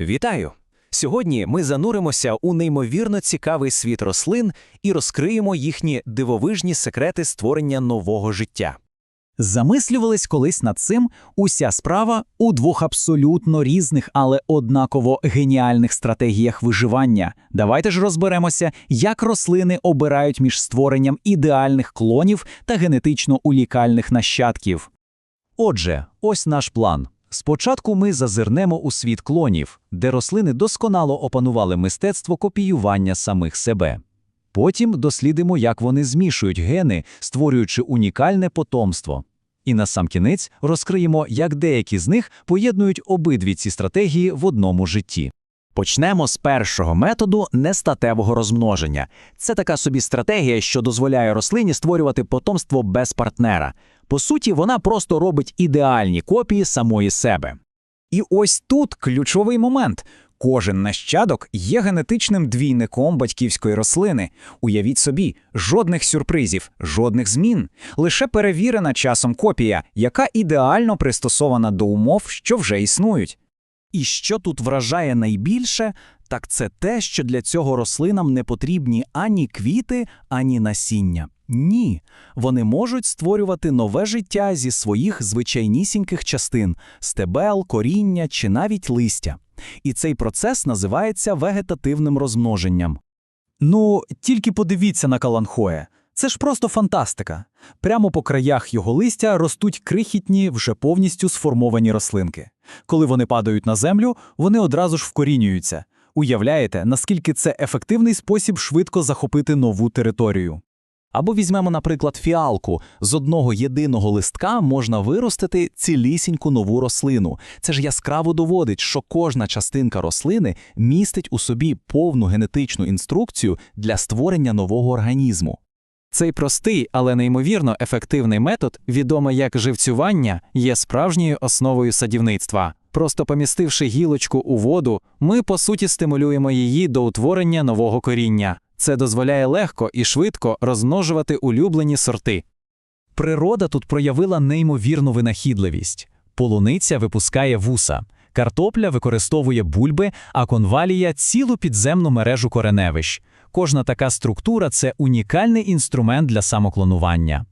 Вітаю! Сьогодні ми зануримося у неймовірно цікавий світ рослин і розкриємо їхні дивовижні секрети створення нового життя. Замислювались колись над цим уся справа у двох абсолютно різних, але однаково геніальних стратегіях виживання. Давайте ж розберемося, як рослини обирають між створенням ідеальних клонів та генетично унікальних нащадків. Отже, ось наш план. Спочатку ми зазирнемо у світ клонів, де рослини досконало опанували мистецтво копіювання самих себе. Потім дослідимо, як вони змішують гени, створюючи унікальне потомство. І насамкінець розкриємо, як деякі з них поєднують обидві ці стратегії в одному житті. Почнемо з першого методу нестатевого розмноження. Це така собі стратегія, що дозволяє рослині створювати потомство без партнера. По суті, вона просто робить ідеальні копії самої себе. І ось тут ключовий момент. Кожен нащадок є генетичним двійником батьківської рослини. Уявіть собі, жодних сюрпризів, жодних змін, лише перевірена часом копія, яка ідеально пристосована до умов, що вже існують. І що тут вражає найбільше, так це те, що для цього рослинам не потрібні ані квіти, ані насіння. Ні, вони можуть створювати нове життя зі своїх звичайнісіньких частин стебел, коріння чи навіть листя. І цей процес називається вегетативним розмноженням. Ну, тільки подивіться на каланхоє. Це ж просто фантастика. Прямо по краях його листя ростуть крихітні, вже повністю сформовані рослинки. Коли вони падають на землю, вони одразу ж вкорінюються. Уявляєте, наскільки це ефективний спосіб швидко захопити нову територію. Або візьмемо, наприклад, фіалку. З одного єдиного листка можна виростити цілісіньку нову рослину. Це ж яскраво доводить, що кожна частинка рослини містить у собі повну генетичну інструкцію для створення нового організму. Цей простий, але неймовірно ефективний метод, відомий як живцювання, є справжньою основою садівництва. Просто помістивши гілочку у воду, ми по суті стимулюємо її до утворення нового коріння. Це дозволяє легко і швидко розмножувати улюблені сорти. Природа тут проявила неймовірну винахідливість. Полуниця випускає вуса, картопля використовує бульби, а конвалія цілу підземну мережу кореневищ. Кожна така структура це унікальний інструмент для самоклонування.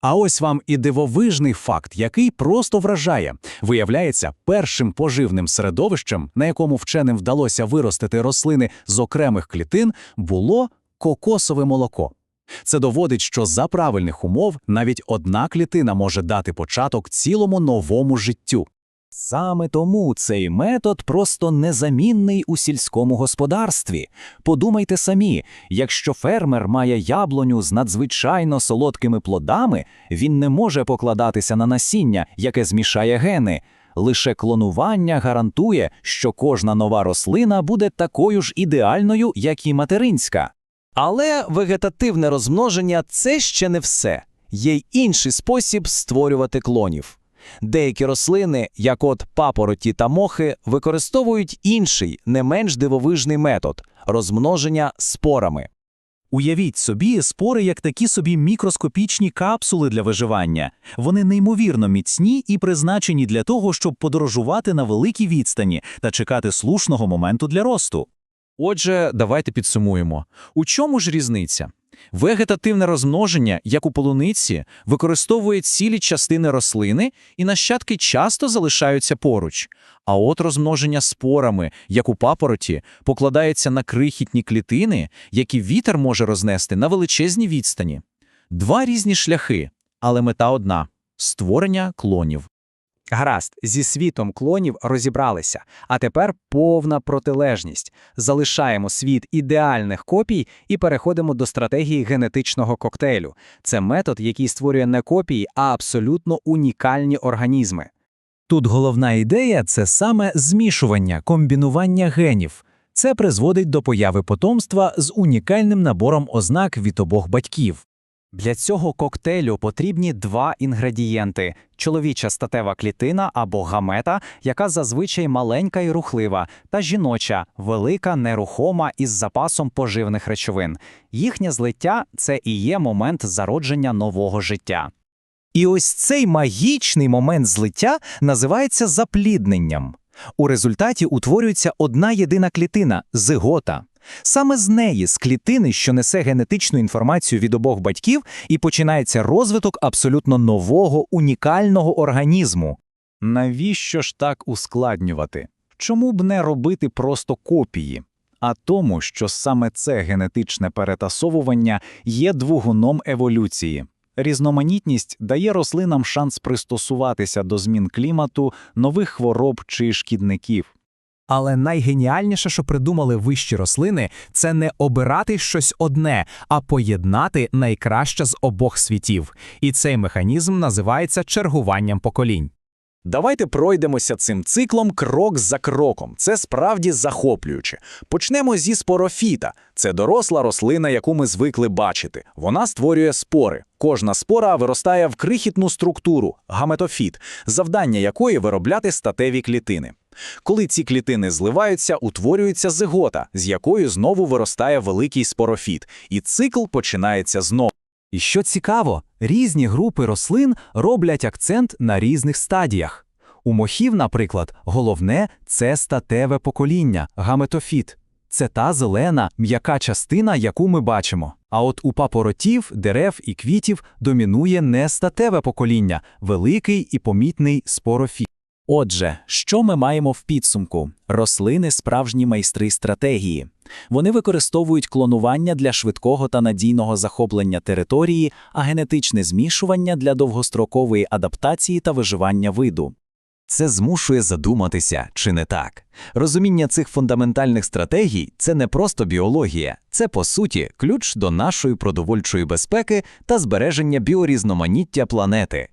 А ось вам і дивовижний факт, який просто вражає. Виявляється, першим поживним середовищем, на якому вченим вдалося виростити рослини з окремих клітин, було кокосове молоко. Це доводить, що за правильних умов навіть одна клітина може дати початок цілому новому життю. Саме тому цей метод просто незамінний у сільському господарстві. Подумайте самі, якщо фермер має яблуню з надзвичайно солодкими плодами, він не може покладатися на насіння, яке змішає гени. Лише клонування гарантує, що кожна нова рослина буде такою ж ідеальною, як і материнська. Але вегетативне розмноження це ще не все. Є й інший спосіб створювати клонів. Деякі рослини, як от папороті та мохи, використовують інший, не менш дивовижний метод розмноження спорами. Уявіть собі спори як такі собі мікроскопічні капсули для виживання. Вони неймовірно міцні і призначені для того, щоб подорожувати на великій відстані та чекати слушного моменту для росту. Отже, давайте підсумуємо. У чому ж різниця? Вегетативне розмноження, як у полуниці, використовує цілі частини рослини, і нащадки часто залишаються поруч. А от розмноження спорами, як у папороті, покладається на крихітні клітини, які вітер може рознести на величезні відстані. Два різні шляхи, але мета одна створення клонів. Гаразд, зі світом клонів розібралися, а тепер повна протилежність. Залишаємо світ ідеальних копій і переходимо до стратегії генетичного коктейлю. Це метод, який створює не копії, а абсолютно унікальні організми. Тут головна ідея це саме змішування, комбінування генів. Це призводить до появи потомства з унікальним набором ознак від обох батьків. Для цього коктейлю потрібні два інгредієнти: чоловіча статева клітина або гамета, яка зазвичай маленька і рухлива, та жіноча, велика, нерухома із запасом поживних речовин. Їхнє злиття це і є момент зародження нового життя. І ось цей магічний момент злиття називається заплідненням. У результаті утворюється одна єдина клітина зигота. Саме з неї, з клітини, що несе генетичну інформацію від обох батьків, і починається розвиток абсолютно нового унікального організму. Навіщо ж так ускладнювати? Чому б не робити просто копії? А тому, що саме це генетичне перетасовування є двигуном еволюції. Різноманітність дає рослинам шанс пристосуватися до змін клімату, нових хвороб чи шкідників. Але найгеніальніше, що придумали вищі рослини, це не обирати щось одне, а поєднати найкраще з обох світів. І цей механізм називається чергуванням поколінь. Давайте пройдемося цим циклом крок за кроком. Це справді захоплююче. Почнемо зі спорофіта. Це доросла рослина, яку ми звикли бачити. Вона створює спори. Кожна спора виростає в крихітну структуру гаметофіт, завдання якої виробляти статеві клітини. Коли ці клітини зливаються, утворюється зигота, з якої знову виростає великий спорофіт, і цикл починається знову. І що цікаво, різні групи рослин роблять акцент на різних стадіях. У мохів, наприклад, головне це статеве покоління, гаметофіт. Це та зелена, м'яка частина, яку ми бачимо. А от у папоротів, дерев і квітів домінує не статеве покоління, великий і помітний спорофіт. Отже, що ми маємо в підсумку? Рослини справжні майстри стратегії. Вони використовують клонування для швидкого та надійного захоплення території, а генетичне змішування для довгострокової адаптації та виживання виду. Це змушує задуматися, чи не так. Розуміння цих фундаментальних стратегій це не просто біологія, це по суті ключ до нашої продовольчої безпеки та збереження біорізноманіття планети.